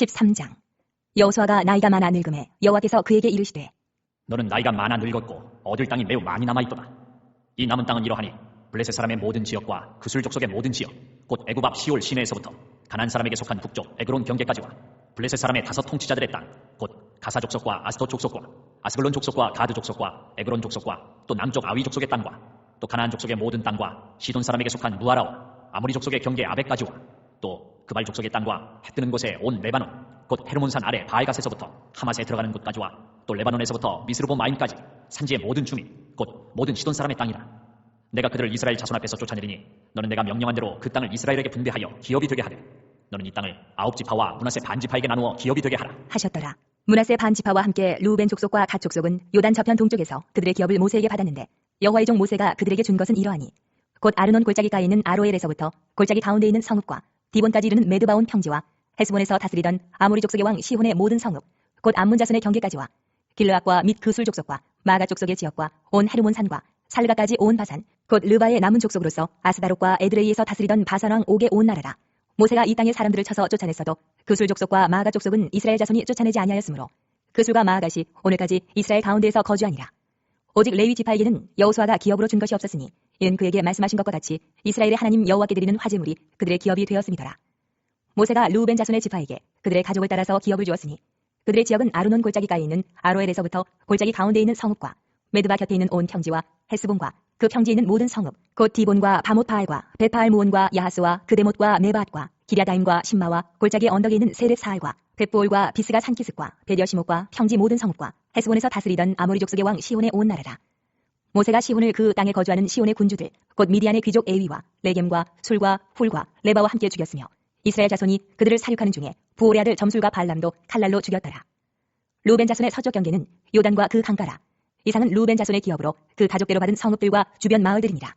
13장 여호수아가 나이가 많아 늙음에 여호와께서 그에게 이르시되 너는 나이가 많아 늙었고 얻을 땅이 매우 많이 남아있도다. 이 남은 땅은 이러하니 블레셋 사람의 모든 지역과 그술 족속의 모든 지역, 곧 애굽 앞 시올 시내에서부터 가난 사람에게 속한 북쪽 에그론 경계까지와 블레셋 사람의 다섯 통치자들의 땅, 곧 가사 족속과 아스토 족속과 아스글론 족속과 가드 족속과 에그론 족속과 또 남쪽 아위 족속의 땅과 또 가나안 족속의 모든 땅과 시돈 사람에게 속한 무아라와 아모리 족속의 경계 아베까지와 또 그발 족속의 땅과 해 뜨는 곳에 온 레바논 곧 헤르몬산 아래 바알갓에서부터 하맛에 들어가는 곳까지와 또 레바논에서부터 미스르보 마임까지 산지의 모든 주민 곧 모든 시돈 사람의 땅이라 내가 그들을 이스라엘 자손 앞에서 쫓아내리니 너는 내가 명령한 대로 그 땅을 이스라엘에게 분배하여 기업이 되게 하되 너는 이 땅을 아홉 지파와 문하세 반 지파에게 나누어 기업이 되게 하라 하셨더라. 문하세 반지파와 함께 루벤 족속과 갓 족속은 요단 저편 동쪽에서 그들의 기업을 모세에게 받았는데 여호와의 종 모세가 그들에게 준 것은 이러하니 곧 아르논 골짜기가에 있는 아로엘에서부터 골짜기 가운데 있는 성읍과 디본까지 이르는 메드바온 평지와 헤스본에서 다스리던 아모리 족속의 왕 시혼의 모든 성읍 곧 암문 자손의 경계까지와 길르앗과 및 그술 족속과 마가 족속의 지역과 온 헤르몬 산과 살가까지 온 바산 곧 르바의 남은 족속으로서 아스다롯과 에드레이에서 다스리던 바산 왕 옥의 온 나라라. 모세가 이 땅의 사람들을 쳐서 쫓아냈어도 그술 족속과 마가 족속은 이스라엘 자손이 쫓아내지 아니하였으므로 그술과 마아갓이 오늘까지 이스라엘 가운데에서 거주하니라. 오직 레위 지파에게는 여호수아가 기업으로 준 것이 없었으니 이는 그에게 말씀하신 것과 같이 이스라엘의 하나님 여호와께 드리는 화제물이 그들의 기업이 되었음이더라. 모세가 루벤 자손의 지파에게 그들의 가족을 따라서 기업을 주었으니 그들의 지역은 아르논 골짜기가에 있는 아로엘에서부터 골짜기 가운데 있는 성읍과 메드바 곁에 있는 온 평지와 헤스본과 그 평지에 있는 모든 성읍 곧 디본과 바못바알과 베파알 무온과 야하스와 그데못과 네바앗과 기랴다임과 신마와 골짜기 언덕에 있는 세렛 사알과 벳보올과 비스가 산키스과 베디어시목과 평지 모든 성읍과 헤스본에서 다스리던 아모리 족속의 왕 시온의 온 나라라. 모세가 시온을 그 땅에 거주하는 시온의 군주들 곧 미디안의 귀족 에위와 레겜과 술과 훌과 레바와 함께 죽였으며 이스라엘 자손이 그들을 사륙하는 중에 부올의 아들 점술과 발람도 칼날로 죽였더라. 루벤 자손의 서쪽 경계는 요단과 그 강가라. 이상은 루벤 자손의 기업으로 그 가족대로 받은 성읍들과 주변 마을들이니라.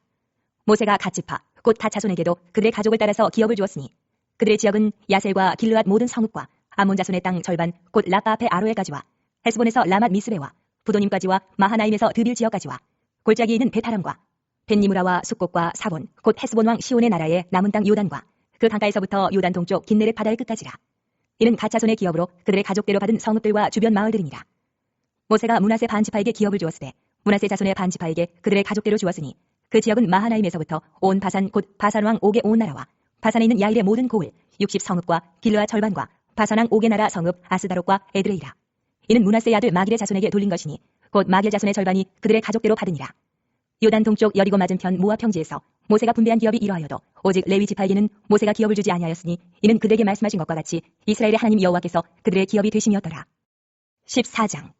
모세가 갓지파 곧갓 자손에게도 그들의 가족을 따라서 기업을 주었으니 그들의 지역은 야셀과 길르앗 모든 성읍과 아몬 자손의 땅 절반 곧 라파 앞에 아로엘까지와 헤스본에서 라맛 미스베와 부도님까지와 마하나임에서 드빌 지역까지와 골짜기에 있는 베타람과 벤니무라와 숫곡과 사본 곧 헤스본 왕 시온의 나라의 남은 땅 요단과 그 강가에서부터 요단 동쪽 긴네렛 바다의 끝까지라. 이는 가차손의 기업으로 그들의 가족대로 받은 성읍들과 주변 마을들이니라. 모세가 문하세 반지파에게 기업을 주었으되 문하세 자손의 반지파에게 그들의 가족대로 주었으니 그 지역은 마하나임에서부터 온 바산 곧 바산 왕 옥의 온 나라와 바산에 있는 야일의 모든 고을 60 성읍과 길르아 절반과 바산 왕 옥의 나라 성읍 아스다롯과 에드레이라. 이는 문하세의 아들 마길의 자손에게 돌린 것이니 곧 마길 자손의 절반이 그들의 가족대로 받으니라. 요단 동쪽 여리고 맞은편 모아 평지에서 모세가 분배한 기업이 이러하여도 오직 레위 지파에게는 모세가 기업을 주지 아니하였으니 이는 그들에게 말씀하신 것과 같이 이스라엘의 하나님 여호와께서 그들의 기업이 되심이었더라. 14장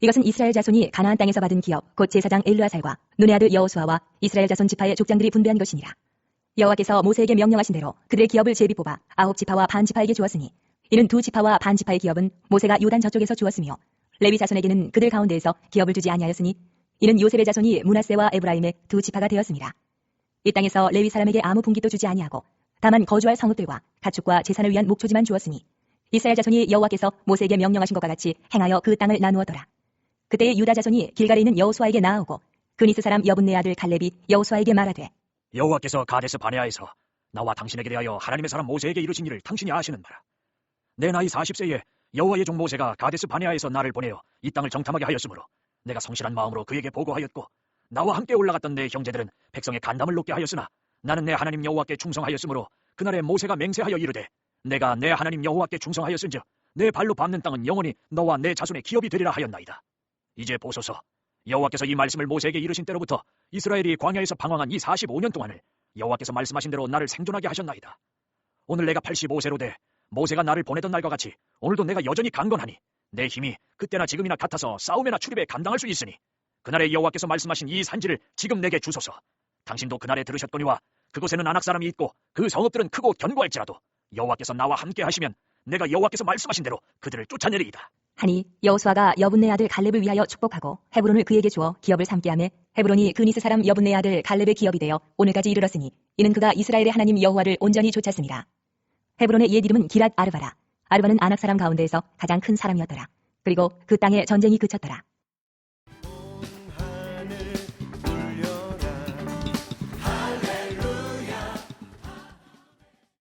이것은 이스라엘 자손이 가나안 땅에서 받은 기업 곧 제사장 엘르아살과 눈의 아들 여호수아와 이스라엘 자손 지파의 족장들이 분배한 것이니라. 여호와께서 모세에게 명령하신 대로 그들의 기업을 제비 뽑아 아홉 지파와 반 지파에게 주었으니 이는 두 지파와 반 지파의 기업은 모세가 요단 저쪽에서 주었으며 레위 자손에게는 그들 가운데에서 기업을 주지 아니하였으니 이는 요셉의 자손이 문하세와 에브라임의 두 지파가 되었습니다. 이 땅에서 레위 사람에게 아무 분기도 주지 아니하고 다만 거주할 성읍들과 가축과 재산을 위한 목초지만 주었으니 이스라엘 자손이 여호와께서 모세에게 명령하신 것과 같이 행하여 그 땅을 나누었더라. 그때 유다 자손이 길갈에 있는 여호수아에게 나아오고 그니스 사람 여분네 아들 갈렙이 여호수아에게 말하되 여호와께서 가데스 바네아에서 나와 당신에게 대하여 하나님의 사람 모세에게 이르신 일을 당신이 아시는 바라. 내 나이 40세에 여호와의 종 모세가 가데스 바네아에서 나를 보내어 이 땅을 정탐하게 하였으므로 내가 성실한 마음으로 그에게 보고하였고 나와 함께 올라갔던 내 형제들은 백성의 간담을 높게 하였으나 나는 내 하나님 여호와께 충성하였으므로 그날에 모세가 맹세하여 이르되 내가 내 하나님 여호와께 충성하였은즉 내 발로 밟는 땅은 영원히 너와 내 자손의 기업이 되리라 하였나이다. 이제 보소서 여호와께서 이 말씀을 모세에게 이르신 때로부터 이스라엘이 광야에서 방황한 이 45년 동안을 여호와께서 말씀하신 대로 나를 생존하게 하셨나이다. 오늘 내가 85세로 돼 모세가 나를 보내던 날과 같이 오늘도 내가 여전히 강건하니 내 힘이 그때나 지금이나 같아서 싸움에나 출입에 감당할 수 있으니 그날에 여호와께서 말씀하신 이 산지를 지금 내게 주소서. 당신도 그날에 들으셨거니와 그곳에는 안악 사람이 있고 그 성읍들은 크고 견고할지라도 여호와께서 나와 함께 하시면 내가 여호와께서 말씀하신 대로 그들을 쫓아내리이다. 하니 여호수아가 여분네 아들 갈렙을 위하여 축복하고 헤브론을 그에게 주어 기업을 삼게 하매 헤브론이 그니스 사람 여분네 아들 갈렙의 기업이 되어 오늘까지 이르렀으니 이는 그가 이스라엘의 하나님 여호와를 온전히 쫓았습니다. 헤브론의 옛 이름은 기랏 아르바라. 아르바는 안악 사람 가운데에서 가장 큰 사람이었더라. 그리고 그 땅에 전쟁이 그쳤더라.